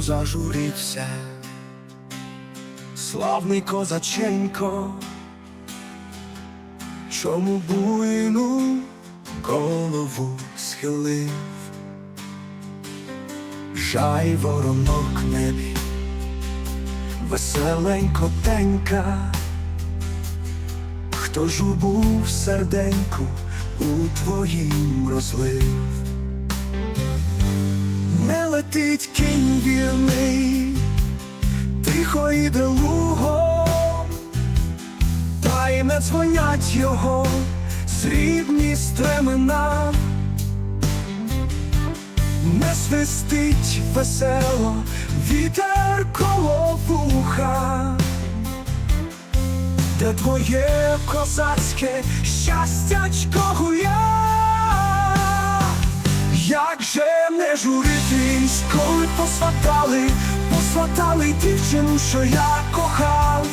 чому зажурівся? Славний козаченько, чому буйну голову схилив? Жай воронок небі, веселенько тенька, хто журбу в серденьку у твоїм розлив. Летить кінь вірний, тихо іде лугом, та й не дзвонять його срібні стремена, не свистить весело вітер коло вуха, де твоє козацьке щастячко гуя. Як же не журитись, коли посватали, посватали дівчину, що я кохав,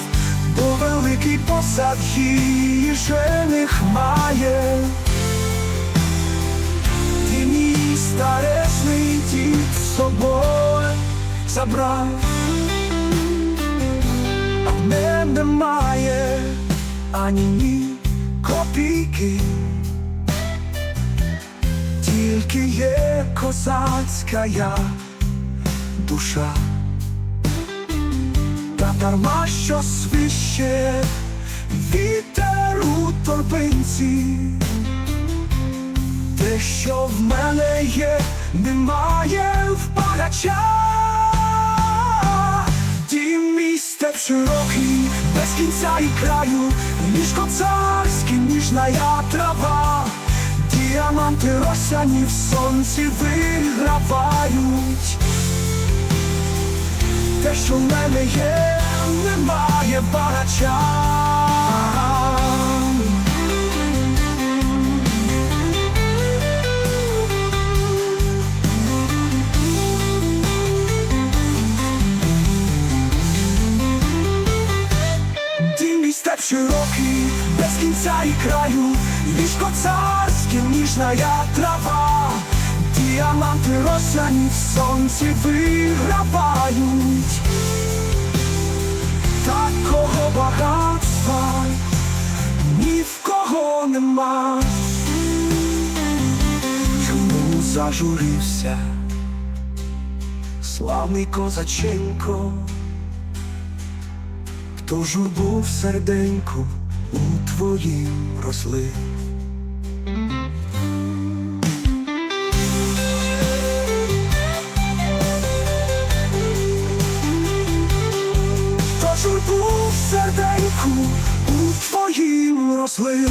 бо великий посад її жених має. Ти мій старешний дід з собою забрав, а в мене немає ані ні копійки. Тільки є козацька я душа, та дарма що свище вітер у торбинці, те, що в мене є, немає в багача. Дім мій степ широкий, без кінця і краю, ніж козацький, ніжна я трава. Діаманти росяні в сонці вигравають. Те, що в мене є, немає багача. Дім мій степ широкий, кінця і краю, ліжко царське, ніжна я трава, діаманти росяні в сонці вигравають. Такого багатства ні в кого нема. Чому зажурився славний козаченко? Хто журбу в серденьку у твоїм росли. Хто журбу серденьку у твоїм розлив.